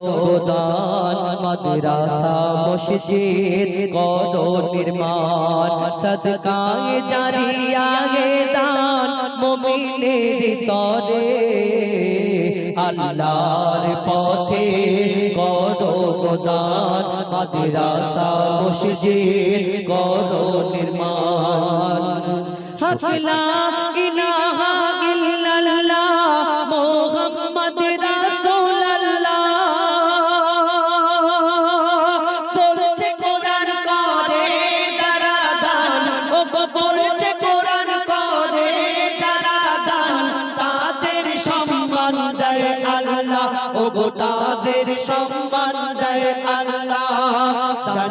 দান মাদ্রাসা, মসজিদ করো নির্মাণ সদকায়ে জারিয়ায়ে দান মুমিনের তরে। আল্লাহর পথে করো দান মাদ্রাসা, মসজিদ করো নির্মাণ হক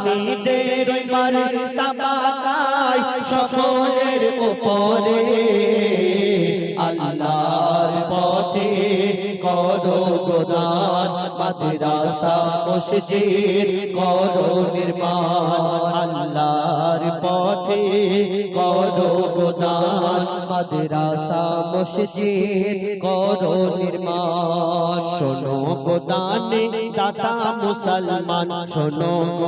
দানিদের মারতাবা গায় সকলের উপরে আল্লাহর পথে করো গোদান, মাদ্রাসা, মসজিদ, করো নির্মাণ। আল্লাহর পথে করো গোদান, মাদ্রাসা, মসজিদ, করো নির্মাণ। শোনো গোদানে দাতা মুসলমান, শোনো গো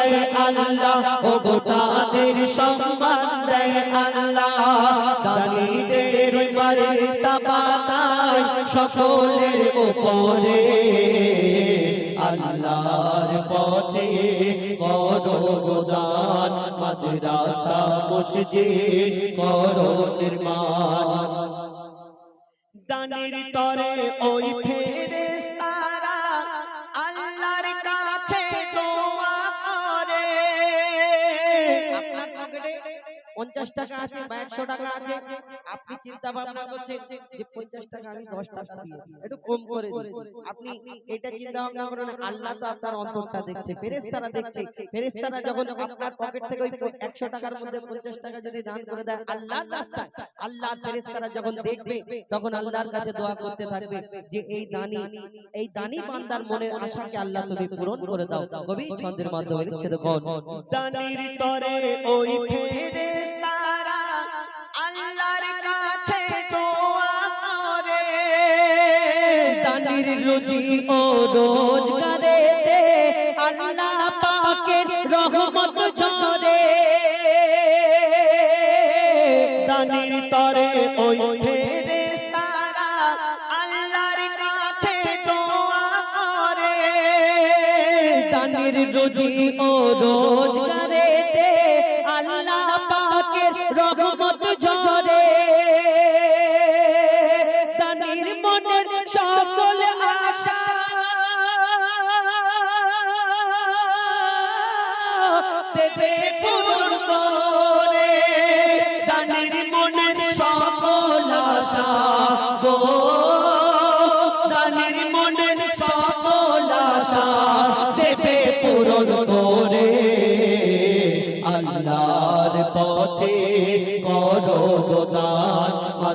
আল্লাহ ও গো তাদের সম্মান দেয় আল্লাহ। তাই সকলের উপরে আল্লাহর পথে করো মাদ্রাসা করো নির্মাণ। তরে পঞ্চাশ টাকা আছে বা একশো টাকা আছে আপনি চিন্তা ভাবনা করছেন যে পঞ্চাশ টাকা আমি দশ টাকা দিয়ে একটু কম করে আপনি এটা চিন্তা ভাবনা করেন আল্লাহ তো আপনার অন্তরটা দেখছে ফেরেস্তারা দেখছে। ফেরেস্তারা যখন আপনার পকেট থেকে ওই একশো টাকার মধ্যে পঞ্চাশ টাকা যদি দান করে দেয় আল্লাহর রাস্তায় আল্লাহর ফেরেস্তারা যখন দেখবে তখন আল্লাহর কাছে দোয়া করতে থাকবে যে এই দানি এই দানি বান্দার মনের আশাকে আল্লাহ তুমি পূরণ করে দাও। কবি ছন্দের মাধ্যমে লিখছে দেখুন দানির তরে ওই ফেরেশতারা আল্লাহর কাছে দোয়া করে। দানির রুজি ও রোজগারেতে আল্লাহ পাকের রহমত ঝরে। দানির তরে ওই ফেরেশতারা আল্লাহর কাছে দোয়া করে। দানির রুজি ও রোজগারেতে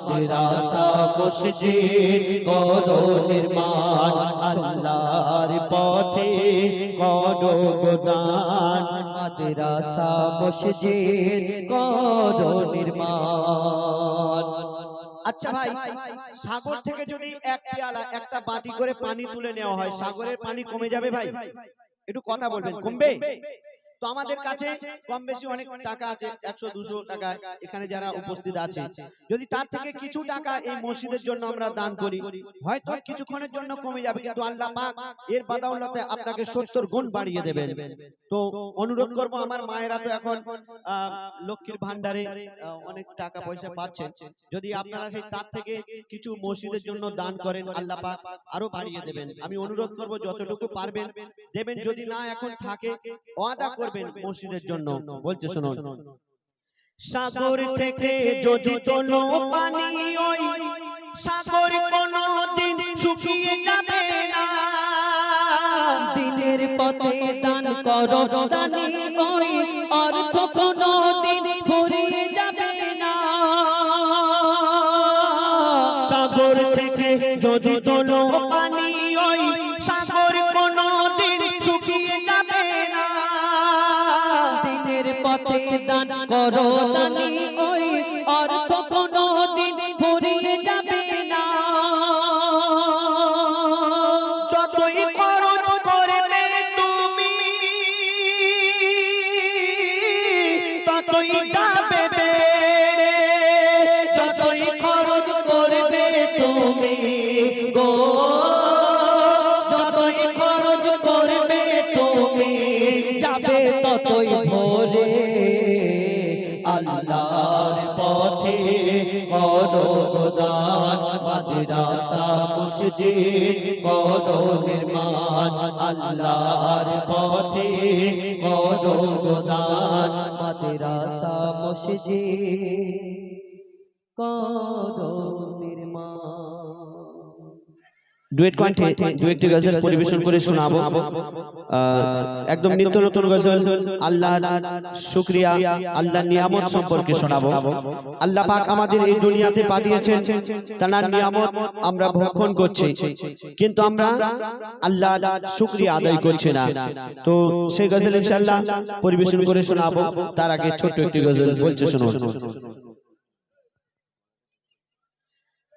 মাদ্রাসা করো নির্মাণ আল্লাহর পথে করো গোদান মাদ্রাসা মসজিদ করো নির্মাণ। আচ্ছা ভাই, সাগর থেকে যদি এক পেয়ালা, একটা বাটি করে পানি তুলে নেওয়া হয়, সাগরের পানি কমে যাবে ভাই? একটু কথা বলবেন, কমবে? আমাদের কাছে কম বেশি অনেক টাকা আছে একশো দুশো টাকা এখানে যারা উপস্থিত আছে। যদি তার থেকে কিছু টাকা এই মসজিদের জন্য আমরা দান করি হয়তো কিছুক্ষণের জন্য কমে যাবে কিন্তু আল্লাহ পাক এর বাদাউল্লাতে আপনাকে সত্তর গুণ বাড়িয়ে দেবেন। তো অনুরোধ করব আমার মায়েরা তো এখন লক্ষ্মীর ভান্ডারে অনেক টাকা পয়সা পাচ্ছেন। যদি আপনারা সেই তার থেকে কিছু মসজিদের জন্য দান করেন আল্লাহ পাক আরও বাড়িয়ে দেবেন। আমি অনুরোধ করব যতটুকু পারবেন দেবেন। যদি না এখন থাকে ওয়াদা করবেন মসজিদের জন্য। বলছে শুনুন। সাগর থেকে যদি তোলো পানি ওই সাগর কোনোদিন শুকিয়ে যাবে না। দিনের পথে দান করো দানি ওই অর্থ কোনো দিন ফুরিয়ে যাবে না। সাগর থেকে যদি তোলো পানি দান ওই অর্থ কোনো দিন ফুরিয়ে যাবে না। যতই খরচ করবে তুমি ততই যাবে মাদ্রাসা মসজিদ করো নির্মাণ আল্লাহর পথে করো গোদান মাদ্রাসা মসজিদ করো ডুয়েট কণ্ঠে দু একটি গজল পরিবেশন করে শোনাবো। একদম নিত্য নতুন গজল। আল্লাহ শুক্রিয়া। আল্লাহ নিয়ামত সম্পর্কে শোনাবো। আল্লাহ পাক আমাদের এই দুনিয়াতে পাঠিয়েছেন। তার নিয়ামত আমরা ভক্ষণ করছি। কিন্তু আমরা আল্লাহ শুক্রিয়া আদায় করছি না। তো সেই গজল ইনশাআল্লাহ পরিবেশন করে শোনাবো। তার আগে ছোট্ট একটি গজল বলছে শোনো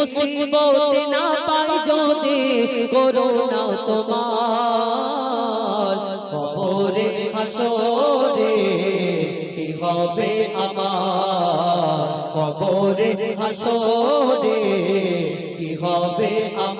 মুসিবত না পাই যদি করোনা তোমার। কবরে, হাসরে কি হবে আমার? কবরে, হাসরে কি হবে আমার?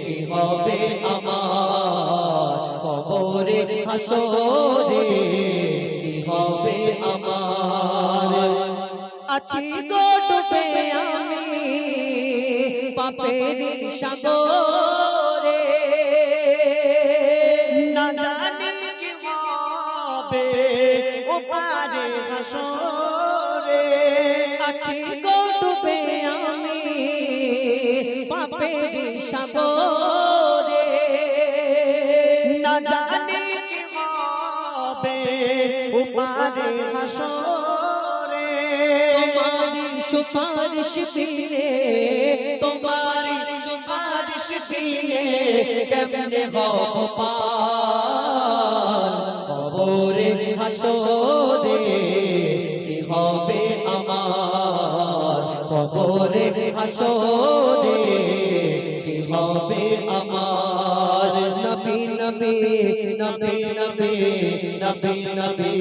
হবে আমার কবরে হাসরে, কি হবে আমার? আছি গো ডুবে আমি পাপের সাগরে। না জানি কি হবে ও পারে হাসরে। আছি গো ডুবে আমি পাপের সাগরে না জানি কি হবে। ও পারে হাসরে। তোমারি সুপারিশ বিনে তোমারি সুপারিশ বিনে কেমনে হব পার? কবরে হাসরে কি হবে আমার? কবরে হাসরে হবে আমার নবী নবী নবী নবী নবী নবী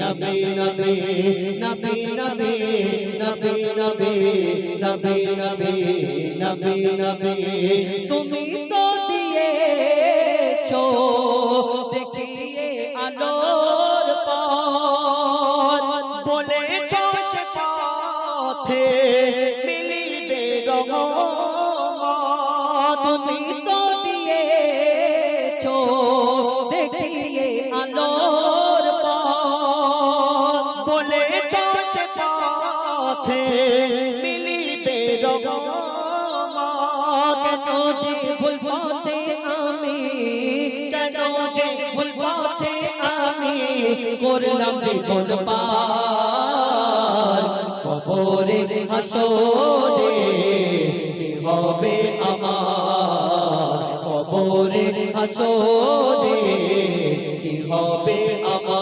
নবী নবী নবী নবী নবী নবী নবী নবী নবী নবী তুমি পথে মিলিবে কেন আমি যে ভুল পথে আমি করলাম কবরে, হাসরে কি হবে আমার? কবরে, হাসরে কি হবে আমার?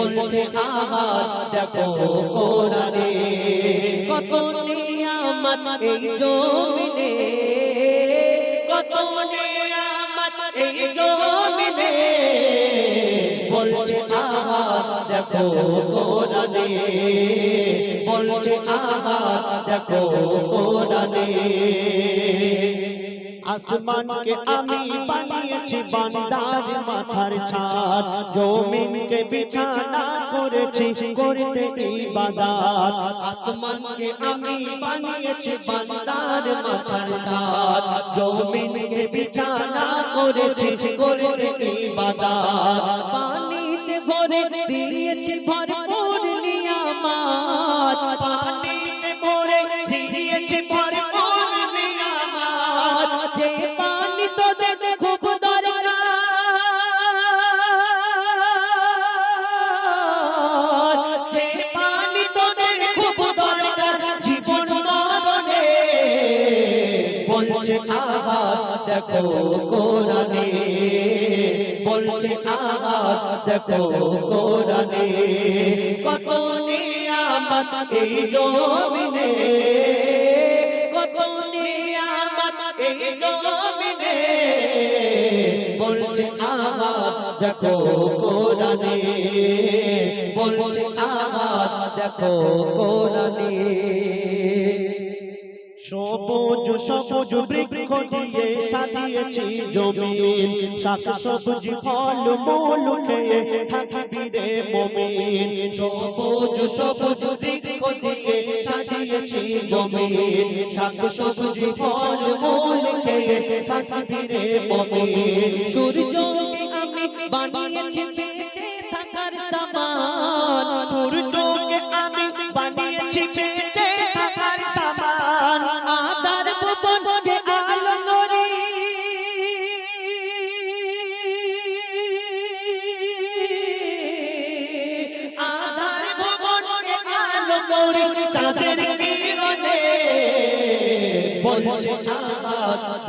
বলছে, আহাত দেখো কোরআনে, কত নিয়ামত এই জমিনে, কত নিয়ামত এই জমিনে। বলছে, আহাত দেখো কোরআনে, বলছে, আহাত দেখো কোরআনে। আসমানকে আমি বানিয়েছি বান্দার মাথার ছাদ জমিনকে বিছানা করেছি করতে ইবাদত আসমানকে আমি বানিয়েছি বান্দার মাথার ছাদ জমিনকে বিছানা করেছি করতে ইবাদত পানিতে ভরে দিয়েছি ভরপুর বলছে, আহাত দেখো কোরআনে। বলছে, আহাত দেখো কোরআনে। কত নিয়ামত এই জমিনে। কত নিয়ামত এই জমিনে। বলছে, আহাত দেখো কোরআনে। বলছে, আহাত দেখো কোরআনে। সবুজ সবুজ বৃক্ষ দিয়ে সাজিয়েছি জমিন। শাক সবজি, ফল, মূল খেয়ে থাকবি রে মমিন। সবুজ সবুজ বৃক্ষ দিয়ে সাজিয়েছি জমিন। শাক সবজি, ফল, মূল খেয়ে থাকবি রে মমিন। সূর্যকে আমি বানিয়েছি থাকার আমি বানিয়েছি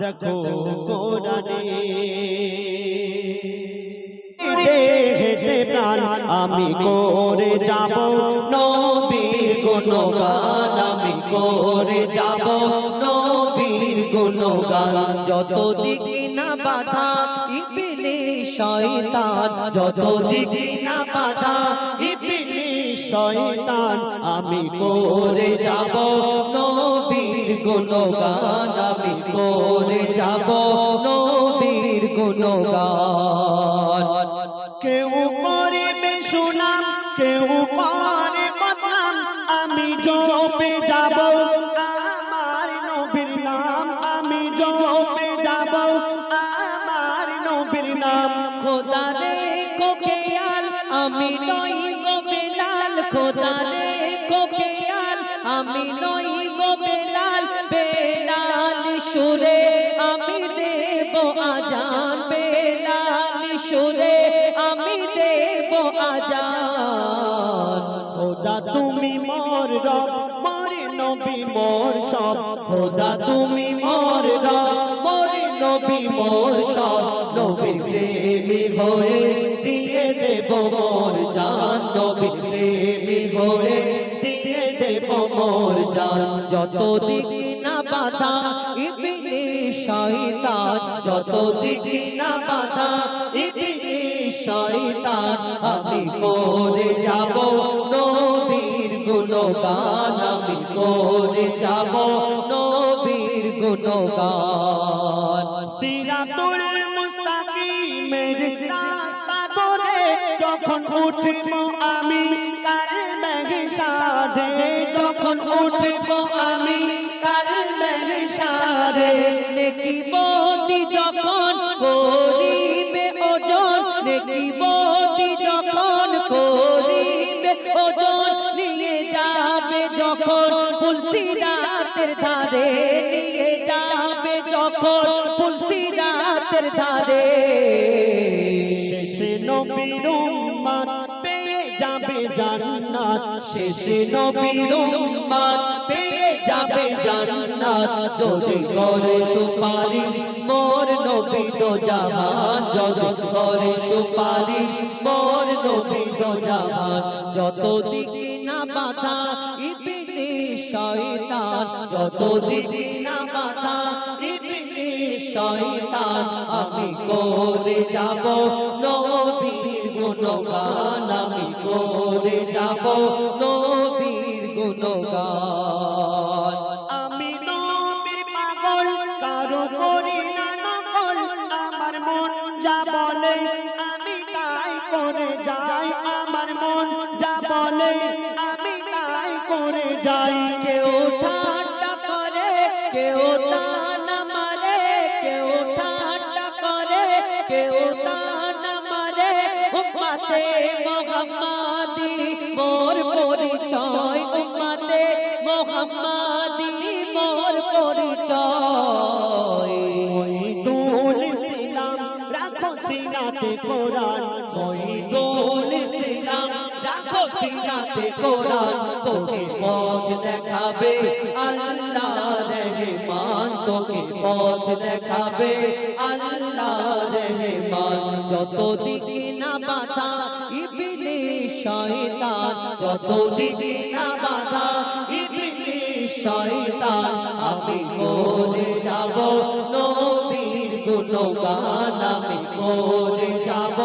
দেখো হেঁটে প্রাণ, আমি করে যাব নবীর গুণগান, আমি করে যাব নবীর গুণগান। যত দিকে না বাধা ইবিলি শয়তান যত দিকে না বাধা শয়তান আমি করে যাব। নবীর গুণগান আমি করে যাব। নবীর গুণগান কেউ করে সুনাম কেউ করে খোদা তুমি মোর মোর নবী মোর নবীর প্রেমী হয়ে দিয়ে দেব মোর জান, নবীর প্রেমী হয়ে দিয়ে দেব মোর জান। যত দিক না বাধা ইবনে শয়তান যত দিক না বাধা ইবনে শয়তান, আমি করে যাব নবীর গুণগান আমি করে যাব নবীর গুণগান। সিরাতুল মুস্তাকিমের রাস্তা ধরে যখন উঠব আমি যখন উঠব আমি কাল মেঘসাদে নেকি বন্দি যখন করিবে ওজন নেকি বন্দি যখন করিবে ওজন। তুলসী রাতের ধারে নিয়ে যাবে যখন তুলসী রাতের ধারে। শেষে নবীর উম্মত পেয়ে যাবে জান্নাত। শেষে নবীর উম্মত পেয়ে যাবে জান্নাত। যদি করে সুপারিশ, মোর নবী তো যত না বাধা শয়তান যত দিকে না বাধা ইবনে শয়তান, আমি করে যাব নবীর গুণগান, আমি করে যাব নবীর গুণগান। আমি নবীর পাগল, কারও করি না নকল, আমার মন যা বলে, আমি তাই করে যাই, আমার মন যা বলে পরিচয়, উম্মতে মোহাম্মদি মোর পরিচয়। মহিদুল ইসলাম, রাখো সিনাতে কোরআন। মহিদুল ইসলাম, রাখো সিনাতে কোরআন। তোকে পথ দেখাবে আল্লাহ। তোকে পথ দেখাবে আল্লাহ যত দিকে না বাধা যত দিকে না বাধা আমি যাব নবীর আমি যাব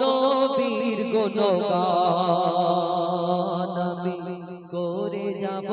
নবীর আমি করে যাব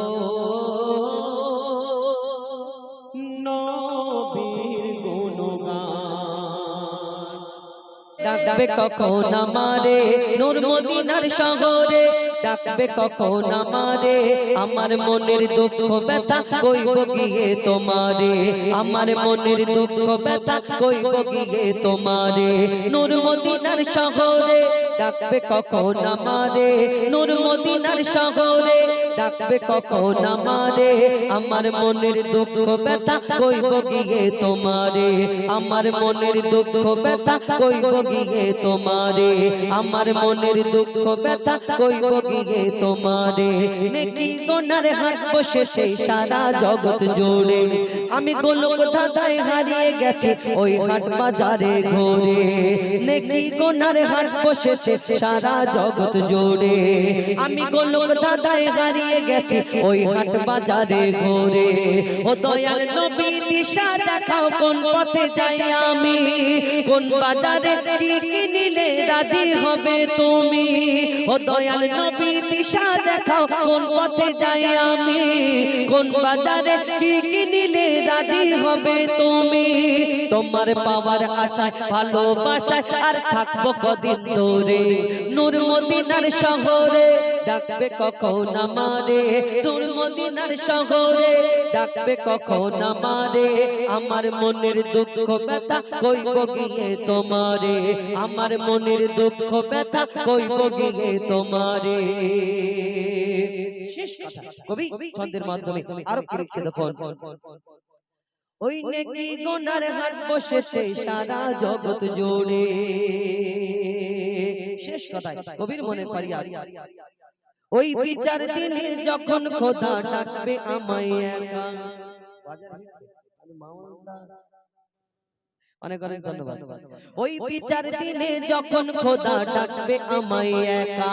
ডাকবে কখন আমারে? নূর মদিনার শহরে ডাকবে কখন আমারে? আমার? মনের দুঃখ ব্যথা কইব গিয়ে তোমারে? আমার মনের দুঃখ ব্যথা কইব গিয়ে তোমারে? নূর মদিনার শহরে ডাকবে কখন আমারে? নূর মদিনার শহরে ডাকবে কখন আমারে? আমার মনের দুঃখ ব্যথা কইব গিয়ে তোমারে। আমার মনের দুঃখ ব্যথা কইব গিয়ে তোমারে। আমার মনের দুঃখ ব্যথা কইব গিয়ে তোমারে। নেকি গোনার হাট বসেছে সারা জগৎ জুড়ে। আমি গোলক ধাঁধায় হারিয়ে গেছি ওই হাট বাজারে ঘুরে। নেকি গোনার হাট বসেছে সারা জগৎ জুড়ে। আমি গোলক দাদায় হারিয়ে গেছি, ওই হাট বাজারে ঘোরে। ও দয়াল নবী, দিশা দেখাও কোন পথে যাই আমি। কোন বাজারে কি কিনিলে রাজি হবে তুমি? ও দয়াল নবী দিশা দেখাও, কোন পথে যাই আমি? কোন বাজারে কি কিনিলে রাজি হবে তুমি? তোমার পাওয়ার আশায়, ভালোবাসায় আর থাকব কদিন ধরে। নূর মদিনার শহরে ডাকবে কখন আমারে? নূর মদিনার শহরে ডাকবে কখন আমারে? আমার মনের দুঃখ ব্যথা কইব গিয়ে তোমারে? আমার মনের দুঃখ ব্যথা কইব গিয়ে তোমারে? শেষ কথা। কবি, ছন্দের মাধ্যমে আরও কি লিখছে দেখুন? ওই নেকি গোনার হাট বসেছে সারা জগৎ জুড়ে। শেষ কথায় কবির মনে পারিয়া ওই বিচার দিনে যখন খোদা ডাকবে আমায় একা। অনেক অনেক ধন্যবাদ। ওই বিচার দিনে যখন খোদা ডাকবে আমায় একা।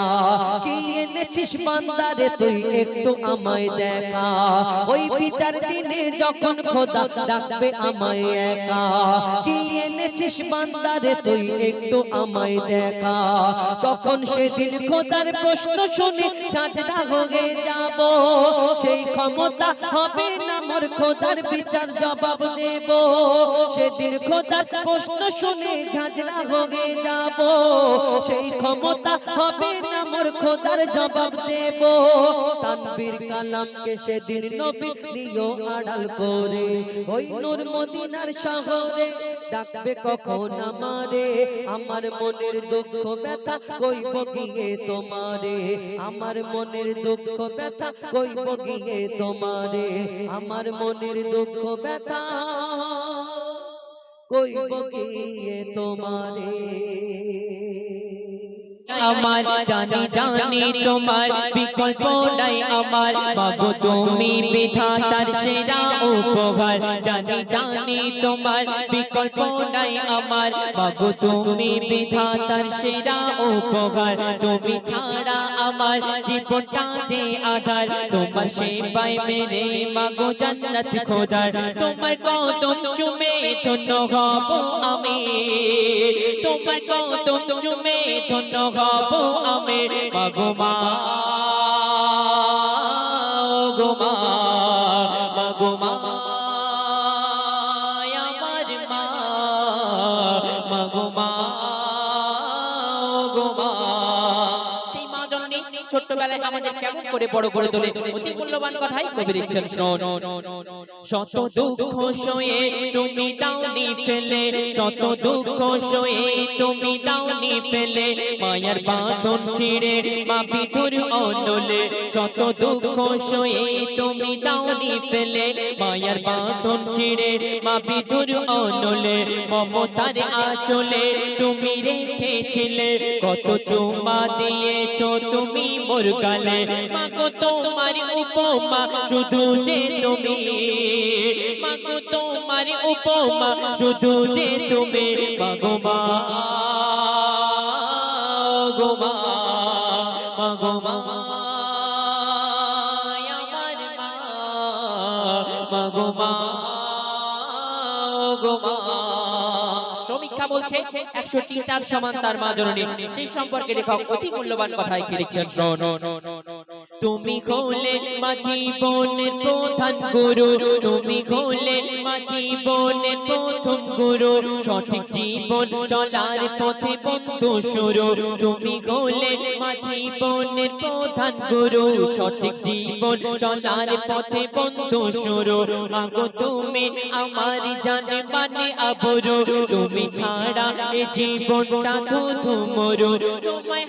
কি এনেছিস বান্দারে তুই একটু আমায় দেখা। ওই বিচার দিনে যখন খোদা ডাকবে আমায় একা। কি এনেছিস বান্দারে, তুই একটু আমায় দেখা। তখন সেদিন খোদার প্রশ্ন শুনে চাঁদরা হয়ে যাব। সেই ক্ষমতা হবে না মোর খোদার বিচার জবাব দেব। সেদিন খোদার প্রশ্ন শুনে ঝাঁঝরা হয়ে যাব। সেই ক্ষমতা হবে না মোর খোদার জবাব দেব। তানবীর কালামকে সেদিন নবী নিও আড়াল করে। ওই নূর মদিনার শহরে ডাকবে কখন আমারে? আমার মনের দুঃখ ব্যথা কইব গিয়ে তোমারে? আমার মনের দুঃখ ব্যথা কইব গিয়ে তোমারে? আমার মনের দুঃখ ব্যথা কইব গিয়ে তোমারে? আমার জানি জানি তোমার বিকল্প নাই আমার। মাগো তুমি বিধাতার সেরা উপহার। জানি জানি তোমার বিকল্প নাই আমার। মাগো তুমি বিধাতার সেরা উপহার। তুমি ছাড়া আমার জীবনটা যে আধার। তোমার সেবায় মেরে মাগো জান্নাত খোদার। তোমার কদম চুমে ধন্য হব আমি। তোমার কদম চুমে ধন্য হব আমি মাগো মা। ছোট্টবেলায় আমাদের কেমন করে বড় করে তোলে? অতি মূল্যবান কথাই কবি লিখছেন শোন। শত দুঃখ সয়ে তুমি ফেলে, শত দুঃখ সয়ে তুমি দাওনি ফেলে, মায়ার বাঁধন ছিঁড়ে মা বিধুর অনলে, শত দুঃখ সয়ে তুমি দাওনি ফেলে, মায়ার বাঁধন ছিঁড়ে মা বিধুর অনলে, মমতার আঁচলে তুমি রেখেছিলে, কত চুমা দিয়েছ তুমি মোর গালে মাগো তোমার উপমা, শুধু যে তুমি। মাগো তোমার উপমা, শুধু যে তুমি। মাগো মা গো মা, মাগো মা, আমার মা, মাগো মা গো মা। সমীক্ষা বলছে, একশো তিন চার সমান তার মা জননী। সেই সম্পর্কে লেখক অতি মূল্যবান কথায় কি লিখছেন তুমি খোলে মাঝি বনের প্রধান গুরু। তুমি খোলে মাঝি বনের প্রথম গুরু। সঠিক জীবন চলার পথে বন্ধু শুরু। তুমি খোলে মাঝি বনের প্রধান গুরু। সঠিক জীবন চলার পথে বন্ধু শুরু। মাগো তুমি আমার জানে মানে আবরু। তুমি ছাড়া এ জীবনটা ধুধু মরু। তোমায়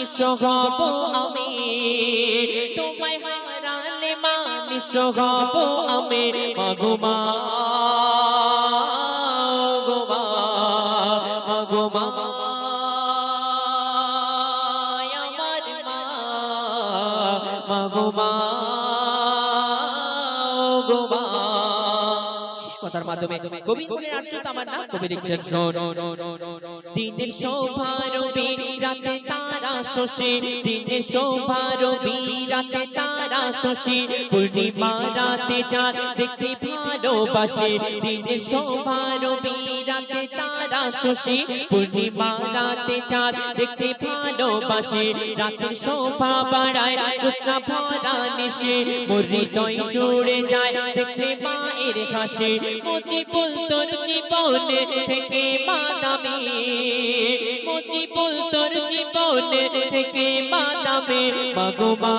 মানিস হব আমি তোমায় হারালে মানিস হব আমি মাগো মা গো মা, মাগো মা। আমার মা, মাগো কথার মাধ্যমে কবি গুণের আর্যতা আমার নাম কবি লিখছেন, শোন। দিনের রাতে তারা শশী দিনের শোভারবি রাতে তারা শশী পূর্ণিমা রাতে যা দেখতে ভালোবাসে। দিনের তারা শশী পূর্ণিমা রাতে যা দেখতে ভালোবাসে। রাতের শোভা বাড়ায় জোৎস্না ভরা নিশে। মোর হৃদয় জুড়ে যায়, দেখলে মায়ের হাসি। মুজিবুল তোর জীবনে থেকে মাদামে মুজিবুল তোর জীবনে থেকে মাদামে মাগো মা।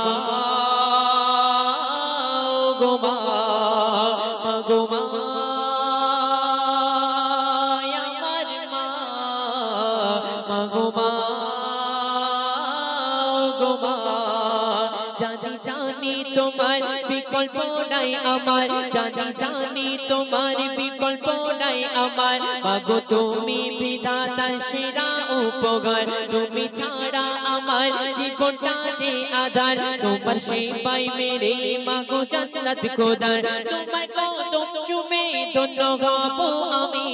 জানি তোমার বিকল্প নাই আমার, জানি জানি তোমার বিকল্প নাই আমার। মাগো তুমি বিধাতা সেরা উপকার, তুমি ছাড়া আমার জীবনটা যে আধার। তোমার সেবাই মেরে মাগো জান্নাত খোদার। তোমার কদম চুমে ধন্য হব আমি।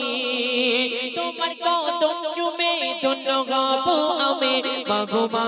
তোমার কদম চুমে ধন্য হব আমি। মাগো মা